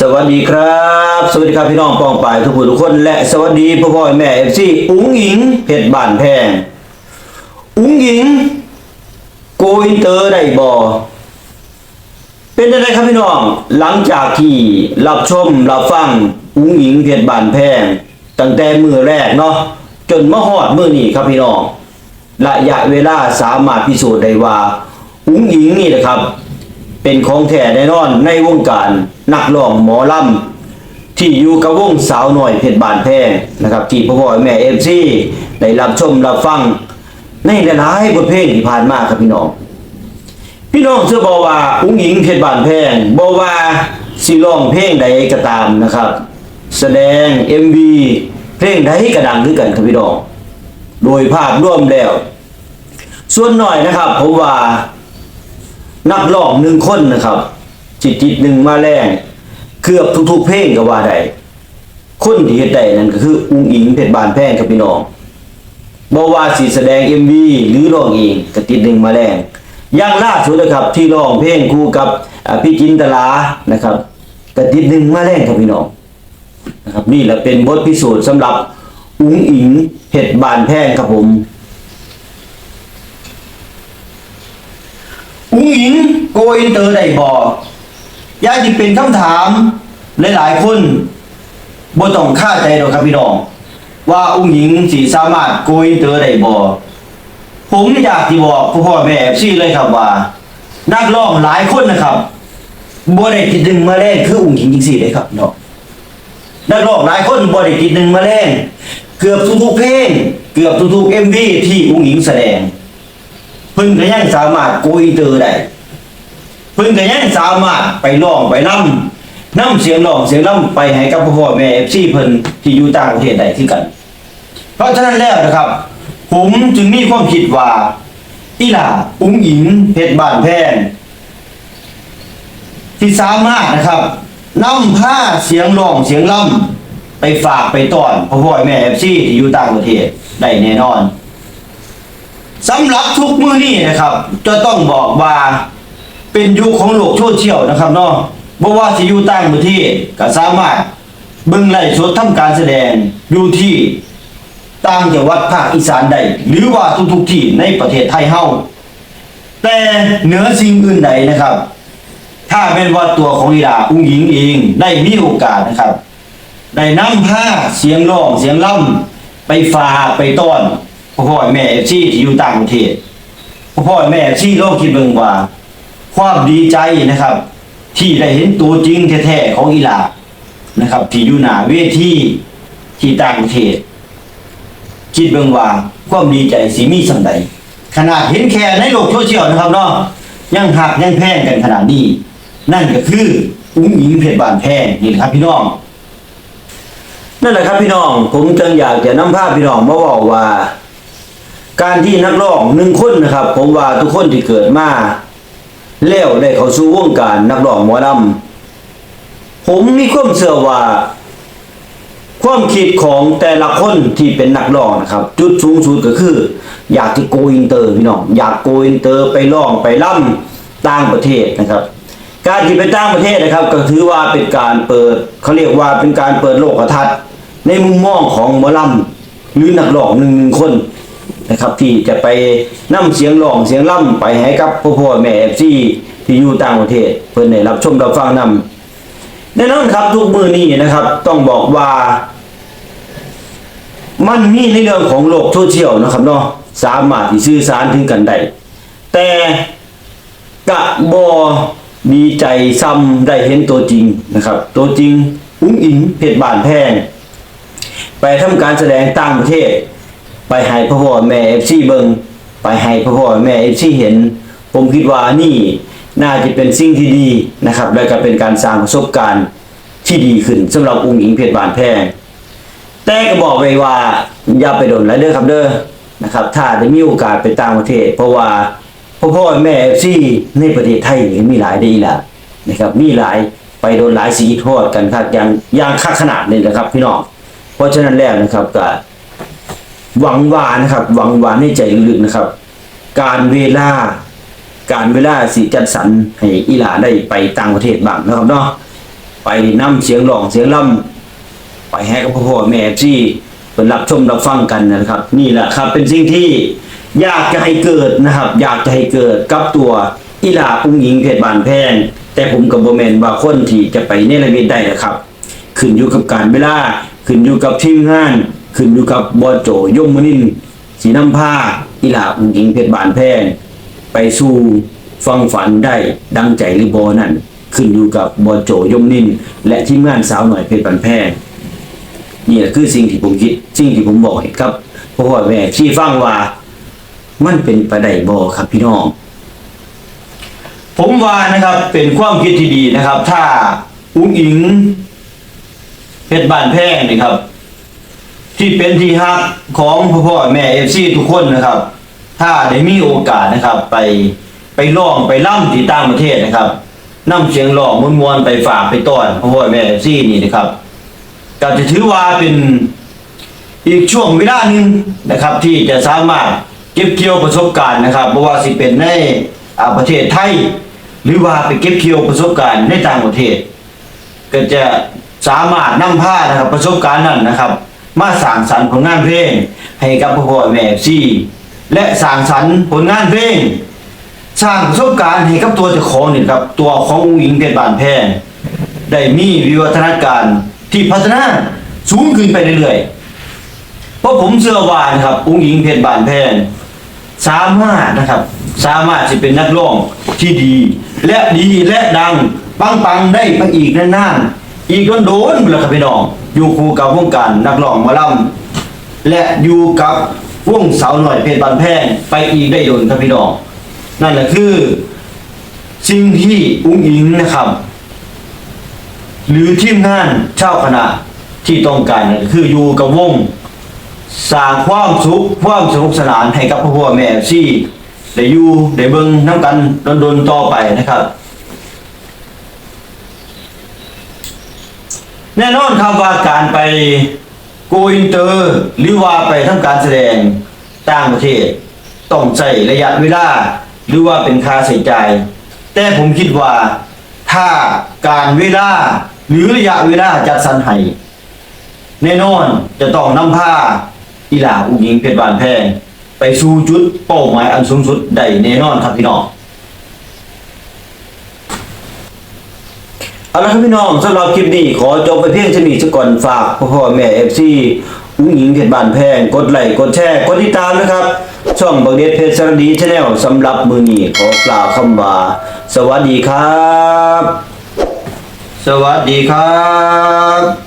สวัสดีครับ สวัสดีครับพี่น้องปองปายทุกผู้ทุกคนและสวัสดีพ่อพ่อแม่เอฟซีอุ้งอิงเพชรบ้านแพงอุ้งอิงโกอินเตอร์ได้บอเป็นยังไงครับพี่น้องหลังจากที่รับชมรับฟังอุ้งอิงเพชรบ้านแพงตั้งแต่มือแรกเนาะจนมาฮอดมือนี้ครับพี่น้องระยะเวลาสามารถพิสูจน์ได้ว่าอุ้งอิงนี่นะครับ เป็นของแท้แน่นอนในวงการนักร้องหมอลำที่อยู่กับวงสาวหน่อยเพชรบานแพงนะครับที่พ่อพ่อแม่เอฟซีได้รับชมรับฟังในหลายๆบทเพลงที่ผ่านมาครับพี่น้อง พี่น้องเชื่อบอกว่าอุ้งหญิงเพชรบานแพงบอกว่าสิร้องเพลงใดก็ตามนะครับ แสดง MV เพลงใดก็ดังด้วยกันครับพี่น้อง โดยภาพร่วมแล้ว ส่วนหน่อยนะครับผมว่า นักร้องหนึ่งคนนะครับ จิตจิตหนึ่งมาแรงเกือบทุกๆเพลงก็ว่าได้คนที่เฮ็ดได้นั่นก็คืออุ้งอิงเพชรบานแพงครับพี่น้องบ่ว่าสิแสดง MV หรือร้องเองก็ติดหนึ่งมาแรงอย่างล่าสุดนะครับ ที่ร้องเพลงคู่กับพี่จินตลานะครับก็ติดหนึ่งมาแรงครับพี่น้องนะครับ นี่แหละเป็นบทพิสูจน์สำหรับอุ้งอิงเพชรบานแพงครับผม อุ้งอิงโกอินเตอร์ได้บ่ยายที่เป็นคำถามหลายๆคนบ่ต้องคาใจหรอกครับพี่น้อง ว่าอุ้งอิงสิสามารถโกอินเตอร์ได้บ่ผมอยากที่บอกพ่อพ่อแม่ซี่เลยครับว่า นักร้องหลายคนนะครับบ่ได้ติดหนึ่งมาแรงคืออุ้งอิงจริงๆเลยครับพี่น้องนักร้องหลายคนบ่ได้ติดหนึ่งมาแรงเกือบทุกๆเพลงเกือบทุกๆ MV ที่อุ้งอิงแสดง เพิ่นก็ยังสามารถกอินเตอร์ได้เพิ่นก็ยังสามารถไปร้องไปนํนำเสียงร้องเสียงนํไปให้กับพ่อแม่ FC เพิ่นที่อยู่ต่างประเทศได้คือกัน เพราะฉะนั้นแล้วนะครับ ผมจึงมีความคิดว่าอีหล่าอุ้งอิงเพชรบ้านแพงที่สามารถนะครับนำผ้าเสียงร้องเสียงล่ำไปฝากไปต้อนพ่อพ่อแม่ FC ที่อยู่ต่างประเทศได้แน่นอน สำหรับทุกมือนี่นะครับ จะต้องบอกว่าเป็นยุคของโลกโซเชียลนะครับเนาะบ่ว่าสิอยู่ต่างประเทศก็สามารถเบิ่งไลฟ์สดทำการแสดงอยู่ที่ต่างจังหวัดภาคอีสานได้หรือว่าทุกๆที่ในประเทศไทยเฮาแต่เหนือสิ่งอื่นใดนะครับ ถ้าเป็นว่าตัวของอีดาอุ้งหญิงเองได้มีโอกาสนะครับ ได้นำผ้าเสียงร้องเสียงล่ำไปฝาไปต้อน พ่อพ่อแม่เอฟซีที่อยู่ต่างประเทศพ่อพ่อแม่เอฟซีลองคิดเบิ่งว่า ความดีใจนะครับ ที่ได้เห็นตัวจริงแท้ๆของอีหลานะครับ ที่อยู่หน้าเวทีที่ต่างประเทศ คิดเบิ่งว่าความดีใจสิมีสังใดขนาดเห็นแค่ในโลกโซเชียลนะครับเนาะยังหักยังแพงกันขนาดนี้ นั่นก็คืออุ้งอิงเพชรบานแพงนี่แหละครับพี่น้องนั่นแหละครับพี่น้อง ผมจึงอยากจะนำภาพพี่น้องมาบอกว่า การที่นักร้องหนึ่งคนนะครับ ผมว่าทุกคนที่เกิดมาแล้วได้เข้าสู่วงการนักร้องหมอลำผมมีความเชื่อว่า ความคิดของแต่ละคนที่เป็นนักร้องนะครับ จุดสูงสุดก็คือ อยากจะโกอินเตอร์พี่น้องอยากโกอินเตอร์ไปร้องไปล่ำต่างประเทศนะครับ การที่ไปต่างประเทศนะครับ ก็ถือว่าเป็นการเปิดเขาเรียกว่าเป็นการเปิดโลกทัศน์ในมุมมองของหมอลำหรือนักร้องหนึ่งหนึ่งคน นะครับที่จะไปนํเสียงร้องเสียงล่ำไปให้กับพ่อพ่อแม่เอฟซีที่อยู่ต่างประเทศเพื่อนได้รับชมรับฟังนำแน่นอนครับทุกมือนี้นะครับ ต้องบอกว่ามันมีในเรื่องของโลกโซเชียลนะครับเนาะสามารถที่สื่อสารถึงกันได้แต่กะบอดีใจซ้ำได้เห็นตัวจริงนะครับ ตัวจริงอุ้งอิงเพชรบานแพง ไปทำการแสดงต่างประเทศ ไปให้พ่อพ่อแม่เอฟซีเบิงไปให้พ่อพ่อแม่เอฟซีเห็น ผมคิดว่านี่น่าจะเป็นสิ่งที่ดีนะครับ และก็เป็นการสร้างประสบการณ์ที่ดีขึ้นสำหรับอุ้งอิงเพชรบานแพงแต่ก็บอกไว้ว่าอย่าไปโดนแล้เด้อครับเด้อนะครับ ถ้าได้มีโอกาสไปต่างประเทศ เพราะว่าพ่อพ่อแม่เอฟซีในประเทศไทยมีหลายดีละนะครับ มีหลายไปโดนหลายสีโทษกันครับอย่างอย่างคักขนาดนี้นะครับ พี่น้องเพราะฉะนั้นแล้วนะครับก็ หวังวานะครับ หวังว่าในใจลึกๆนะครับ การเวลา การเวลาสิจัดสรรให้อีหลาได้ไปต่างประเทศบ้างนะครับเนาะไปนํเสียงร้องเสียงล่ำไปให้กับพ่อแม่ที่เป็นรับชมรับฟังกันนะครับ นี่แหละครับ เป็นสิ่งที่อยากจะให้เกิดนะครับ อยากจะให้เกิดกับตัวอีหลาอุ้งหญิงเพชรบานแพงแต่ผมกับโบแมนว่าคนที่จะไปเนรมิตได้นะครับ ขึ้นอยู่กับการเวลาขึ้นอยู่กับทีมงาน ขึ้นอยู่กับบอโจยมมนินสีน้ำผ้าอีหลาอุ้งหญิงเพชรบานแพงไปสู่ฟังฝันได้ดังใจหรือบอนั่น ขึ้นอยู่กับบอโจยมนินและทีมงานสาวหน่อยเพชรบานแพงนี่แหละคือสิ่งที่ผมคิดสิ่งที่ผมบอกให้ครับพ่อแม่ที่ฟังว่า มันเป็นประไดบอครับพี่น้อง ผมว่านะครับเป็นความคิดที่ดีนะครับ ถ้าอุ้งอิงเพชรบานแพงนะครับ ที่เป็นที่ฮักของพ่อพ่อแม่เอฟซีทุกคนนะครับ ถ้าได้มีโอกาสนะครับ ไปไปร้องไปล่ำที่ต่างประเทศนะครับนํเสียงร้องมวนๆไปฝากไปต้อนพ่อพ่อแม่เอฟซีนี่นะครับก็จะถือว่าเป็นอีกช่วงเวลาหนึ่งนะครับ ที่จะสามารถเก็บเกี่ยวประสบการณ์นะครับเพราะว่าสิเป็นในอาประเทศไทย หรือว่าไปเก็บเกี่ยวประสบการณ์ในต่างประเทศ ก็จะสามารถนำพานะครับประสบการณ์นั้นนะครับ มาสร้างสรรค์ผลงานเพลง ให้กับพ่อพ่อแม่ซีและสร้างสรรค์ผลงานเพลง สร้างประสบการณ์ให้กับตัวเจ้าของนี่ครับตัวของอุ้งอิงเพชรบานแพงได้มีวิวัฒนาการที่พัฒนาสูงขึ้นไปเรื่อยๆเพราะผมเชื่อว่านะครับอุ้งอิงเพชรบานแพงสามารถนะครับ สามารถจะเป็นนักร้องที่ดี และดีและดังปังปังๆได้ไปอีกนานๆ อีกโดนๆเลยครับพี่น้อง อยู่คู่กับวงการนักร้องหมาล่ำและอยู่กับวงสาวหน่อยเพชรบานแพงไปอีกได้โดนครับพี่น้อง นั่นแหละคือสิ่งที่อุ้งอิงนะครับ หรือทีมงานเช่าคณะที่ต้องการนั่นคืออยู่กับวงสร้างความสุขความสนุกสนานให้กับพ่อพ่อแม่ที่ได้อยู่ได้เบิ่งน้ำกันดนๆต่อไปนะครับ แน่นอนครับว่าการไปโกอินเตอร์หรือว่าไปทำการแสดงต่างประเทศ ต้องใช้ระยะเวลาหรือว่าเป็นค่าใช้จ่ายแต่ผมคิดว่าถ้าการเวลาหรือระยะเวลาจัดสรรให้แน่นอนจะต้องนำผ้าอีหลาอุงยิงเพชรบานแพงไปสู่จุดเป้าหมายอันสูงสุดได้แน่นอนครับพี่น้อง เอาละครับพี่น้องสำหรับคลิปนี้ขอจบไปเพียงเท่านี้ซะก่อนฝากพ่อแม่เอฟซีอุ้งหญิงเพชรบานแพงกดไลค์กดแชร์กดติดตามนะครับ ช่องบังเดชเพชรสารดีชาแนลสำหรับมือนี้ขอกล่าวคำว่าสวัสดีครับ สวัสดีครับ